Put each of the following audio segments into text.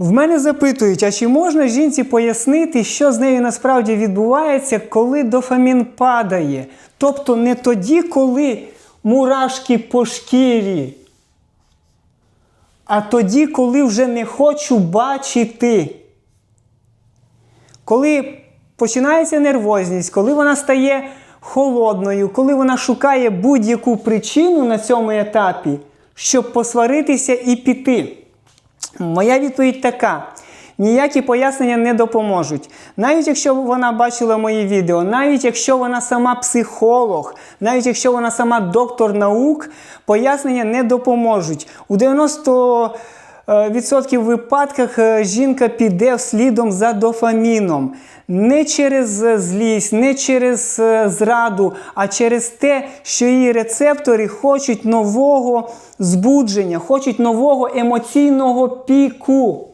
В мене запитують, а чи можна жінці пояснити, що з нею насправді відбувається, коли дофамін падає? Тобто не тоді, коли мурашки по шкірі, а тоді, коли вже не хочу бачити. Коли починається нервозність, коли вона стає холодною, коли вона шукає будь-яку причину на цьому етапі, щоб посваритися і піти. Моя відповідь така: ніякі пояснення не допоможуть. Навіть якщо вона бачила мої відео, навіть якщо вона сама психолог, навіть якщо вона сама доктор наук, пояснення не допоможуть. У 90 е, відсотків випадках е, жінка піде слідом за дофаміном. Не через е, злість, не через е, зраду, а через те, що її рецептори хочуть нового збудження, хочуть нового емоційного піку.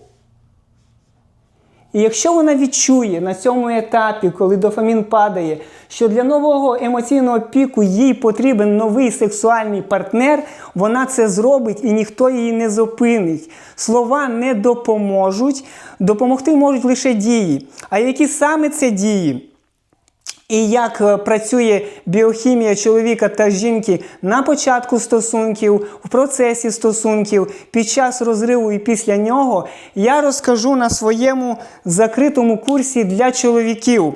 І якщо вона відчує на цьому етапі, коли дофамін падає, що для нового емоційного піку їй потрібен новий сексуальний партнер, вона це зробить і ніхто її не зупинить. Слова не допоможуть, допомогти можуть лише дії. А які саме це дії? І як е, працює біохімія чоловіка та жінки на початку стосунків, в процесі стосунків, під час розриву і після нього, я розкажу на своєму закритому курсі для чоловіків.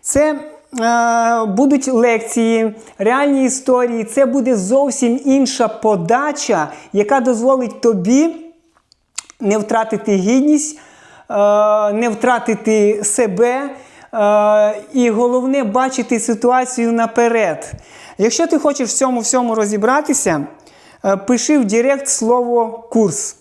Це е, будуть лекції, реальні історії, це буде зовсім інша подача, яка дозволить тобі не втратити гідність, е, не втратити себе. Е, І головне бачити ситуацію наперед. Якщо ти хочеш в цьому всьому розібратися, е, пиши в Директ слово курс.